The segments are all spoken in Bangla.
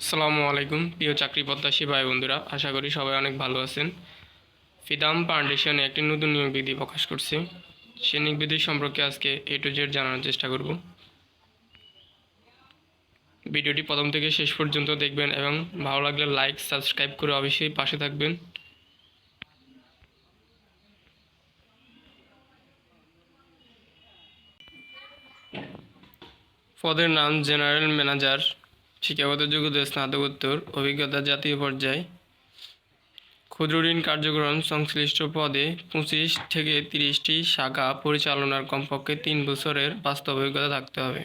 আসসালামু আলাইকুম, প্রিয় চাকরি প্রত্যাশী ভাই বন্ধুরা, আশা করি সবাই অনেক ভালো আছেন। ফিদাম ফাউন্ডেশন একটি নতুন নিয়োগ বিধি প্রকাশ করছে। সে নিয়োগ বিধি সম্পর্কে আজকে এ টু জেড জানানোর চেষ্টা করব। ভিডিওটি প্রথম থেকে শেষ পর্যন্ত দেখবেন এবং ভালো লাগলে লাইক সাবস্ক্রাইব করে অবশ্যই পাশে থাকবেন। পদের নাম জেনারেল ম্যানেজার শিক্ষাগত যোগ্যতা, স্নাতকোত্তর, অভিজ্ঞতা, জাতীয় পর্যায়ে। ক্ষুদ্র ঋণ কার্যক্রম সংশ্লিষ্ট পদে পঁচিশ থেকে তিরিশটি শাখা পরিচালনার কমপক্ষে তিন বছরের বাস্তব অভিজ্ঞতা থাকতে হবে।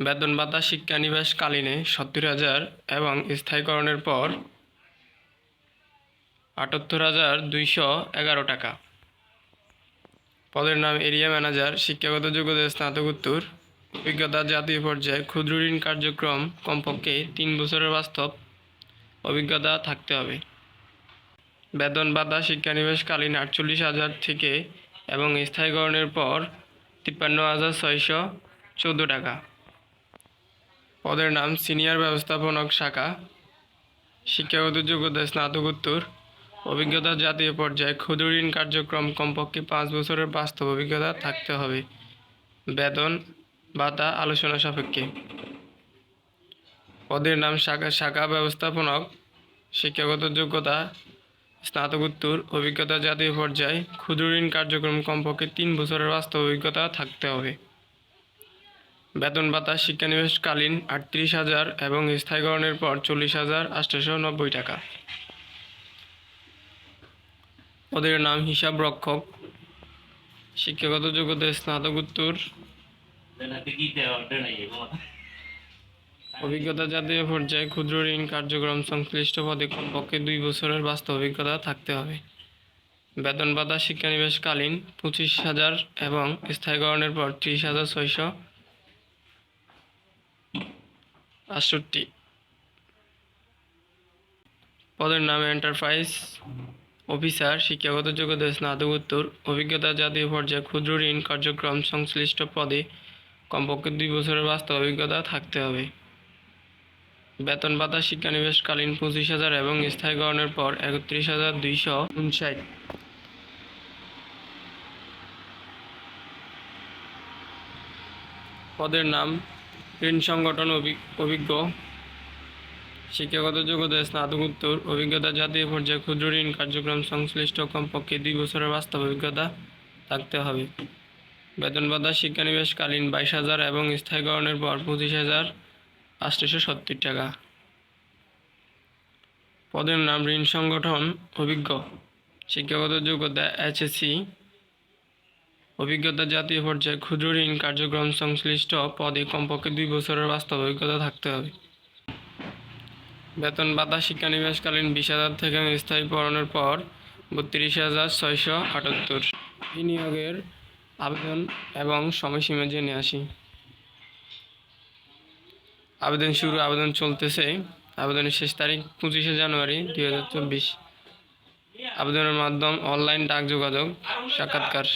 বেতন ভাতা শিক্ষানিবাসকালীনে সত্তর হাজার এবং স্থায়ীকরণের পর আটাত্তর হাজার দুইশো এগারো টাকা। পদের নাম এরিয়া ম্যানেজার, শিক্ষাগত যোগ্যতা, স্নাতকোত্তর অভিজ্ঞতা জাতীয় পর্যায়ে ক্ষুদ্র ঋণ কার্যক্রম কমপক্ষে তিন বছরের বাস্তব অভিজ্ঞতা থাকতে হবে। বেতন ভাতা, শিক্ষানিবেশকালীন আটচল্লিশ হাজার থেকে এবং স্থায়ীকরণের পর তিপ্পান্ন হাজার ছয়শো চোদ্দ টাকা। পদের নাম সিনিয়র ব্যবস্থাপনক শাখা শিক্ষাগত যোগ্যতা স্নাতকোত্তর। অভিজ্ঞতা জাতীয় পর্যায়ে ক্ষুদ্র ঋণ কার্যক্রম কমপক্ষে পাঁচ বছরের বাস্তব অভিজ্ঞতা থাকতে হবে। বেতন ভাতা আলোচনা সাপেক্ষে। পদের নাম শাখা শাখা ব্যবস্থাপনক, শিক্ষাগত যোগ্যতা, স্নাতকোত্তর, অভিজ্ঞতা জাতীয় পর্যায়ে, ক্ষুদ্র ঋণ কার্যক্রম কমপক্ষে তিন বছরের বাস্তব অভিজ্ঞতা থাকতে হবে। বেতন ভাতা শিক্ষানিবেশকালীন আটত্রিশ হাজার এবং স্থায়ীকরণের পর চল্লিশ হাজার আটশোশো নব্বই টাকা। পদের নাম হিসাব রক্ষক, শিক্ষাগত যোগ্যতা স্নাতকোত্তর অভিজ্ঞতা জাতীয় পর্যায়ে ক্ষুদ্র ঋণ কার্যক্রম সংশ্লিষ্ট পদে কমপক্ষে দুই বছরের বাস্তব অভিজ্ঞতা থাকতে হবে। বেতন ভাতা শিক্ষানিবেশকালীন পঁচিশ হাজার এবং স্থায়ীকরণের পর ত্রিশ হাজার ছয়শো আটষট্টি পদের নাম এন্টারপ্রাইজ অফিসার শিক্ষাগত যোগ্যতা স্নাতকোত্তর। অভিজ্ঞতা জাতীয় পর্যায়ে ক্ষুদ্র ঋণ কার্যক্রম সংশ্লিষ্ট পদে কমপক্ষে দুই বছরের বাস্তব অভিজ্ঞতা থাকতে হবে। বেতন ভাতা শিক্ষানিবেশকালীন পঁচিশ হাজার এবং স্থায়ীকরণের পর একত্রিশ হাজার দুইশো উনষাট। পদের নাম, ঋণ সংগঠন অভি- অভিজ্ঞ। শিক্ষাগত যোগ্যতা, স্নাতকোত্তর, অভিজ্ঞতা, জাতীয় পর্যায়ে ক্ষুদ্র ঋণ কার্যক্রম সংশ্লিষ্ট কমপক্ষে দুই বছরের বাস্তব অভিজ্ঞতা থাকতে হবে। বেতন ভাতা শিক্ষানিবেশকালীন বাইশ হাজার এবং স্থায়ীকরণের পর পঁচিশ হাজার আটশোশো সত্তর টাকা। পদের নাম ঋণ সংগঠন অভিজ্ঞ। শিক্ষাগত যোগ্যতা এইচএসসি অভিজ্ঞতা জাতীয় পর্যায়ে ক্ষুদ্র ঋণ কার্যক্রম সংশ্লিষ্ট পদে কমপক্ষে দুই বছরের বাস্তব অভিজ্ঞতা থাকতে হবে। বেতন ভাতা শিক্ষানিবাসকালীন বিশ হাজার থেকে স্থায়ীকরণের পর বত্রিশ হাজার ছয়শো আটাত্তর। বিনিয়োগের আবেদন এবং সময়সীমা জেনে আসি। আবেদন শুরু, আবেদন চলতেছে। আবেদনের শেষ তারিখ পঁচিশে জানুয়ারি দুই হাজার চব্বিশ। আবেদনের মাধ্যম অনলাইন ডাক যোগাযোগ সাক্ষাৎকার।